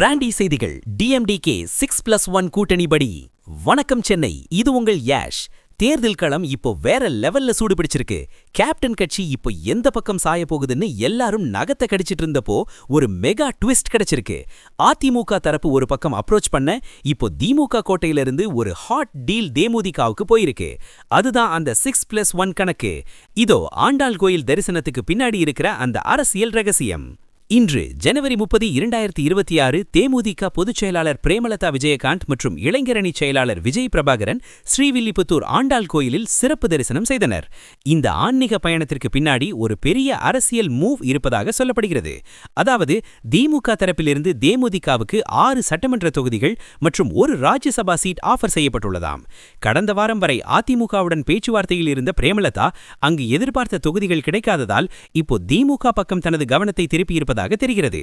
Brandy செய்திகள் DMDK six plus one கூட்டணிபடி வணக்கம் சென்னை இது உங்கள் யாஷ் தேர்தல் களம் இப்போ வேற லெவல்ல சூடு பிடிச்சிருக்கு கேப்டன் கட்சி இப்போ எந்த பக்கம் சாய போகுதுன்னு எல்லாரும் நகத்தை கடிச்சிட்டு இருந்தப்போ ஒரு மெகா ட்விஸ்ட் கிடைச்சிருக்கு. அதிமுக தரப்பு ஒரு பக்கம் அப்ரோச் பண்ண இப்போ திமுக கோட்டையிலிருந்து ஒரு ஹாட் டீல் தேமுதிகாவுக்கு போயிருக்கு. அதுதான் அந்த சிக்ஸ் பிளஸ் ஒன் கணக்கு. இதோ ஆண்டாள் கோயில் தரிசனத்துக்கு பின்னாடி இருக்கிற அந்த அரசியல் ரகசியம். இன்று ஜனவரி முப்பது இரண்டாயிரத்தி இருபத்தி ஆறு தேமுதிக பொதுச் செயலாளர் பிரேமலதா விஜயகாந்த் மற்றும் இளைஞரணி செயலாளர் விஜய் பிரபாகரன் ஸ்ரீவில்லிபுத்தூர் ஆண்டாள் கோயிலில் சிறப்பு தரிசனம் செய்தனர். இந்த ஆன்மீக பயணத்திற்கு பின்னாடி ஒரு பெரிய அரசியல் மூவ் இருப்பதாக சொல்லப்படுகிறது. அதாவது திமுக தரப்பிலிருந்து தேமுதிகவுக்கு ஆறு சட்டமன்ற தொகுதிகள் மற்றும் ஒரு ராஜ்யசபா சீட் ஆஃபர் செய்யப்பட்டுள்ளதாம். கடந்த வாரம் வரை அதிமுகவுடன் பேச்சுவார்த்தையில் இருந்த பிரேமலதா அங்கு எதிர்பார்த்த தொகுதிகள் கிடைக்காததால் இப்போ திமுக பக்கம் தனது கவனத்தை திருப்பியிருப்பதாக இருப்பதாக தெரிகிறது.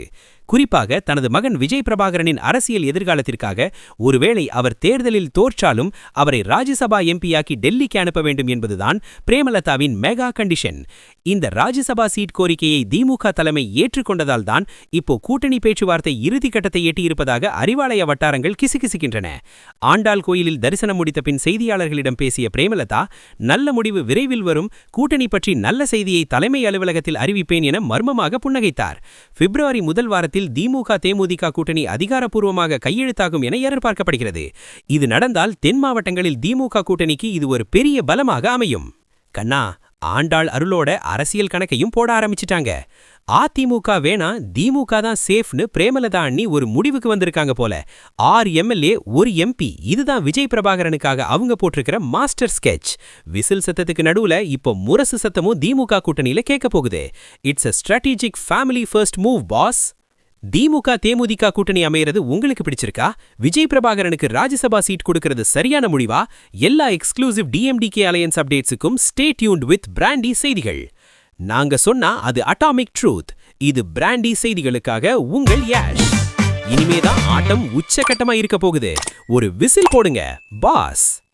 குறிப்பாக தனது மகன் விஜய் பிரபாகரனின் அரசியல் எதிர்காலத்திற்காக ஒருவேளை அவர் தேர்தலில் தோற்றாலும் அவரை ராஜ்யசபா எம்பியாக்கி டெல்லிக்கு அனுப்ப வேண்டும் என்பதுதான் பிரேமலதாவின் மெகா கண்டிஷன் இந்த ராஜ்யசபா சீட் கோரிக்கையை திமுக தலைமை ஏற்றுக்கொண்டதால் தான் இப்போ கூட்டணி பேச்சுவார்த்தை இறுதி கட்டத்தை எட்டியிருப்பதாக அறிவாலய வட்டாரங்கள் கிசுகிசுக்கின்றன. ஆண்டாள் கோயிலில் தரிசனம் முடித்த பின் செய்தியாளர்களிடம் பேசிய பிரேமலதா நல்ல முடிவு விரைவில் வரும் கூட்டணி பற்றி நல்ல செய்தியை தலைமை அலுவலகத்தில் அறிவிப்பேன் என மர்மமாக புன்னகைத்தார். பிப்ரவரி முதல் வாரத்தில் திமுக தேமுதிக கூட்டணி அதிகாரப்பூர்வமாக கையெழுத்தாகும் என எதிர்பார்க்கப்படுகிறது. இது நடந்தால் தென் மாவட்டங்களில் திமுக கூட்டணிக்கு இது ஒரு பெரிய பலமாக அமையும். கண்ணா ஆண்டாள் அருளோட அரசியல் கணக்கையும் போட ஆரம்பிச்சிட்டாங்க. அதிமுக வேணா திமுக தான் சேஃப்னு பிரேமலதா அண்ணி ஒரு முடிவுக்கு வந்திருக்காங்க போல. ஆறு எம்எல்ஏ ஒரு எம்பி இதுதான் விஜய் பிரபாகரனுக்காக அவங்க போட்டிருக்கிற மாஸ்டர் ஸ்கெட்ச். விசில் சத்தத்துக்கு நடுவுல இப்போ முரசு சத்தமும் திமுக கூட்டணியில கேட்க போகுது. It's a strategic family first move boss திமுக தேமுதிக கூட்டணி அமையிறது உங்களுக்கு பிடிச்சிருக்கா? விஜய் பிரபாகரனுக்கு ராஜ்யசபா சீட் கொடுக்கறது சரியான முடிவா? எல்லா எக்ஸ்க்ளூசிவ் டிஎம்டிகே அலையன்ஸ் அப்டேட்ஸுக்கும் ஸ்டே டியூன்ட் வித் பிராண்டி செய்திகள். நாங்க சொன்னா அது அட்டாமிக் ட்ரூத். இது பிராண்டி செய்திகளுக்காக உங்கள் யாஷ் இனிமேதான் ஆட்டம் உச்சகட்டமா இருக்க போகுது. ஒரு விசில் போடுங்க பாஸ்.